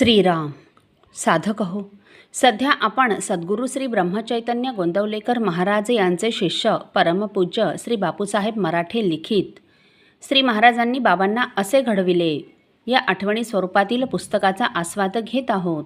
श्रीराम. साधक हो सध्या आपण सद्गुरू श्री ब्रह्मचैतन्य गोंदवलेकर महाराज यांचे शिष्य परमपूज्य श्री बापूसाहेब मराठे लिखित. श्री महाराजांनी बाबांना असे घडविले या आठवणी स्वरूपातील पुस्तकाचा आस्वाद घेत आहोत.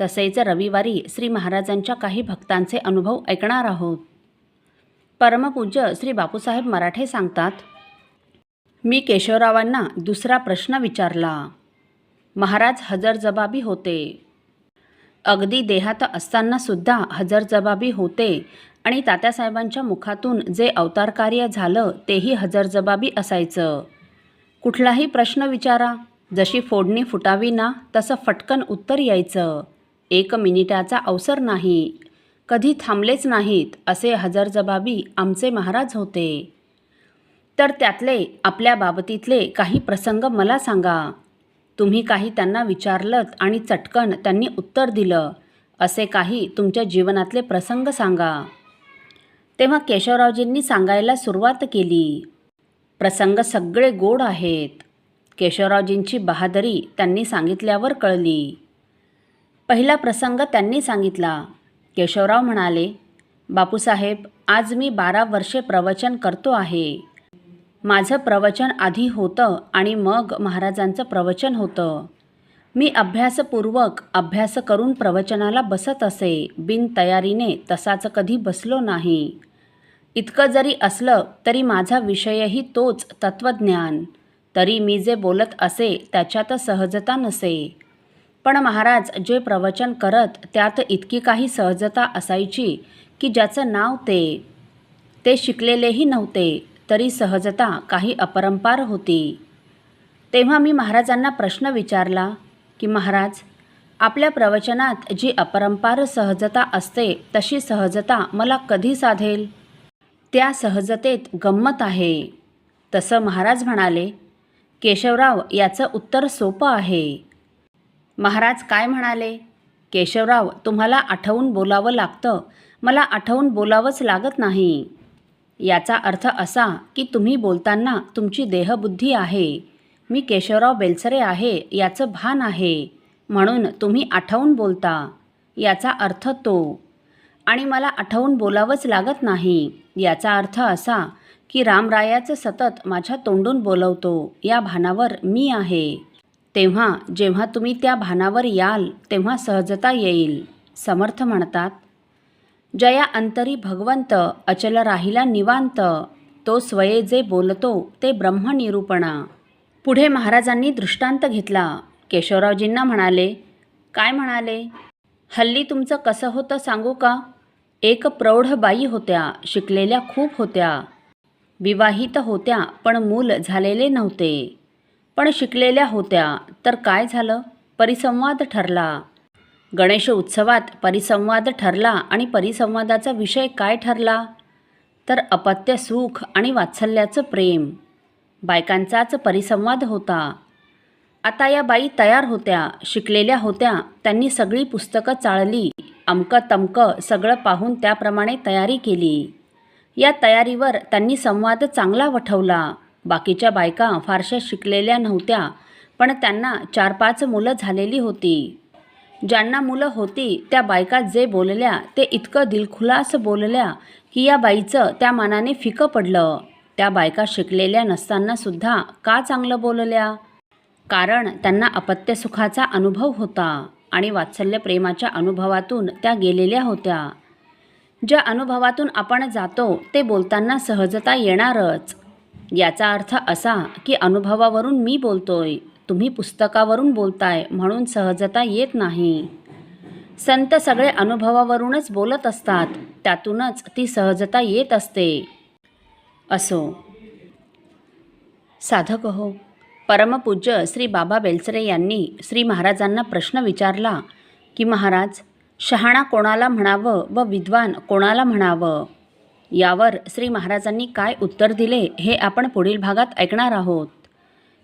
तसेच रविवारी श्री महाराजांच्या काही भक्तांचे अनुभव ऐकणार आहोत. परमपूज्य श्री बापूसाहेब मराठे सांगतात मी केशवरावांना दुसरा प्रश्न विचारला. महाराज हजरजबाबी होते. अगदी देहात असतानासुद्धा हजरजबाबी होते आणि तात्यासाहेबांच्या मुखातून जे अवतारकार्य झालं तेही हजरजबाबी असायचं. कुठलाही प्रश्न विचारा जशी फोडणी फुटावी ना तसं फटकन उत्तर यायचं. एक मिनिटाचा अवसर नाही. कधी थांबलेच नाहीत असे हजरजबाबी आमचे महाराज होते. तर त्यातले आपल्या बाबतीतले काही प्रसंग मला सांगा. तुम्ही काही त्यांना विचारलं आणि चटकन त्यांनी उत्तर दिलं. असे काही तुमच्या जीवनातले प्रसंग सांगा. तेव्हा केशवरावजींनी सांगायला सुरुवात केली. प्रसंग सगळे गोड आहेत. केशवरावजींची बहादरी त्यांनी सांगितल्यावर कळली. पहिला प्रसंग त्यांनी सांगितला. केशवराव म्हणाले बापूसाहेब आज मी बारा वर्षे प्रवचन करतो आहे. माझं प्रवचन आधी होतं आणि मग महाराजांचं प्रवचन होतं. मी अभ्यासपूर्वक अभ्यास करून प्रवचनाला बसत असे बिन तयारीने तसाच कधी बसलो नाही. इतकं जरी असलं तरी माझा विषयही तोच तत्त्वज्ञान. तरी मी जे बोलत असे त्याच्यात सहजता नसे. पण महाराज जे प्रवचन करत त्यात इतकी काही सहजता असायची की ज्याचं नाव ते. ते शिकलेलेही नव्हते. तरी सहजता काही अपरंपार होती. तेव्हा मी महाराजांना प्रश्न विचारला की महाराज आपल्या प्रवचनात जी अपरंपार सहजता असते तशी सहजता मला कधी साधेल? त्या सहजतेत गंमत आहे. तसं महाराज म्हणाले केशवराव याचं उत्तर सोपं आहे. महाराज काय म्हणाले? केशवराव तुम्हाला आठवून बोलावं लागतं. मला आठवून बोलावंच लागत नाही. याचा अर्थ असा की तुम्ही बोलताना तुमची देहबुद्धी आहे. मी केशवराव बेलसरे आहे याचं भान आहे. म्हणून तुम्ही आठवून बोलता. याचा अर्थ तो. आणि मला आठवून बोलावंच लागत नाही. याचा अर्थ असा की रामरायाचं सतत माझ्या तोंडून बोलवतो या भानावर मी आहे. तेव्हा जेव्हा तुम्ही त्या भानावर याल तेव्हा सहजता येईल. समर्थ म्हणतात जया अंतरी भगवंत अचल राहिला निवांत तो स्वये जे बोलतो ते ब्रह्मनिरूपणा. पुढे महाराजांनी दृष्टांत घेतला. केशवरावजींना म्हणाले काय म्हणाले? हल्ली तुमचं कसं होतं सांगू का? एक प्रौढ बाई होत्या शिकलेल्या खूप होत्या. विवाहित होत्या पण मूल झालेले नव्हते. पण शिकलेल्या होत्या तर काय झालं? परिसंवाद ठरला. गणेश उत्सवात परिसंवाद ठरला आणि परिसंवादाचा विषय काय ठरला? तर अपत्य सुख आणि वात्सल्याचं प्रेम. बायकांचाच परिसंवाद होता. आता या बाई तयार होत्या शिकलेल्या होत्या त्यांनी सगळी पुस्तकं चाळली अमकं तमकं सगळं पाहून त्याप्रमाणे तयारी केली. या तयारीवर त्यांनी संवाद चांगला वठवला. बाकीच्या बायका फारशा शिकलेल्या नव्हत्या पण त्यांना चार पाच मुलं झालेली होती. ज्यांना मुलं होती त्या बायका जे बोलल्या ते इतकं दिलखुलास बोलल्या की या बाईचं त्या मानाने फिकं पडलं. त्या बायका शिकलेल्या नसतानासुद्धा का चांगलं बोलल्या? कारण त्यांना अपत्यसुखाचा अनुभव होता आणि वात्सल्य प्रेमाच्या अनुभवातून त्या गेलेल्या होत्या. ज्या अनुभवातून आपण जातो ते बोलताना सहजता येणारच. याचा अर्थ असा की अनुभवावरून मी बोलतोय. तुम्ही पुस्तकावरून बोलताय म्हणून सहजता येत नाही. संत सगळे अनुभवावरूनच बोलत असतात त्यातूनच ती सहजता येत असते. असो. साधक हो. परमपूज्य श्री बाबा बेलसरे यांनी श्री महाराजांना प्रश्न विचारला की महाराज शहाणा कोणाला म्हणावं व विद्वान कोणाला म्हणावं? यावर श्री महाराजांनी काय उत्तर दिले हे आपण पुढील भागात ऐकणार आहोत.